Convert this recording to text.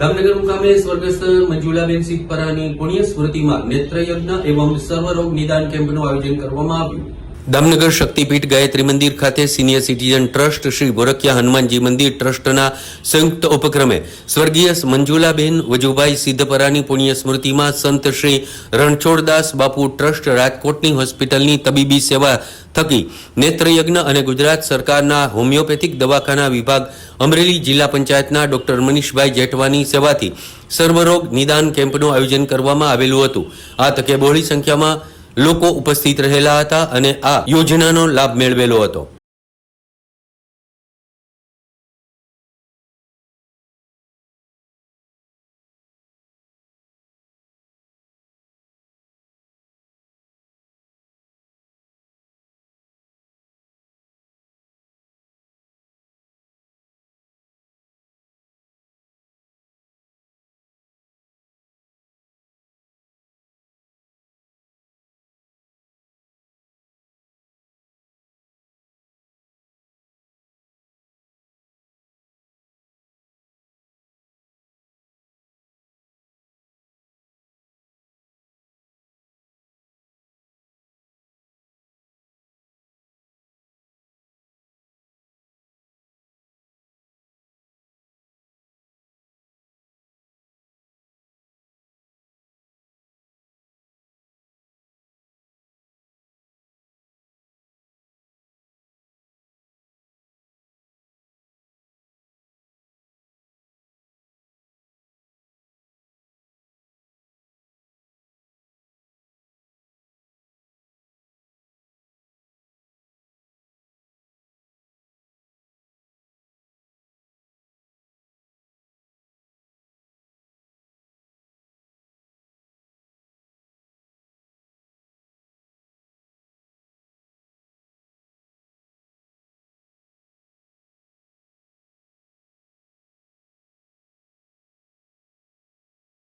દામનગર મુકામે સ્વર્ગસ્થ મંજુલાબેન સિદ્ધપરાની પુણ્ય સ્મૃતિમાં નેત્રયજ્ઞ એવં સર્વરોગ નિદાન કેમ્પનું આયોજન કરવામાં આવ્યું. દામનગર શક્તિપીઠ ગાયત્રી મંદિર ખાતે senior citizen trust Shri Bhorkiya Hanumanji મંદિર ટ્રસ્ટના સંયુક્ત ઉપક્રમે સ્વર્ગીય મંજુલાબેન, વજુભાઈ સિદ્ધપરાની પુણ્ય સ્મૃતિમાં સંત શ્રી રણછોડદાસ બાપુ ટ્રસ્ટ રાજકોટની હોસ્પિટલની તબીબી સેવા થકી નેત્રયજ્ઞ અને ગુજરાત સરકારના હોમિયોપેથિક દવાખાના વિભાગ અમરેલી જિલ્લા પંચાયતના ડોક્ટર મનીષભાઈ જેઠવાની સેવાથી સર્વરોગ નિદાન કેમ્પનું આયોજન કરવામાં આવેલું હતું. આ તકે બહોળી સંખ્યામાં લોકો ઉપસ્થિત રહેલા હતા અને આ યોજનાનો લાભ મેળવેલો હતો.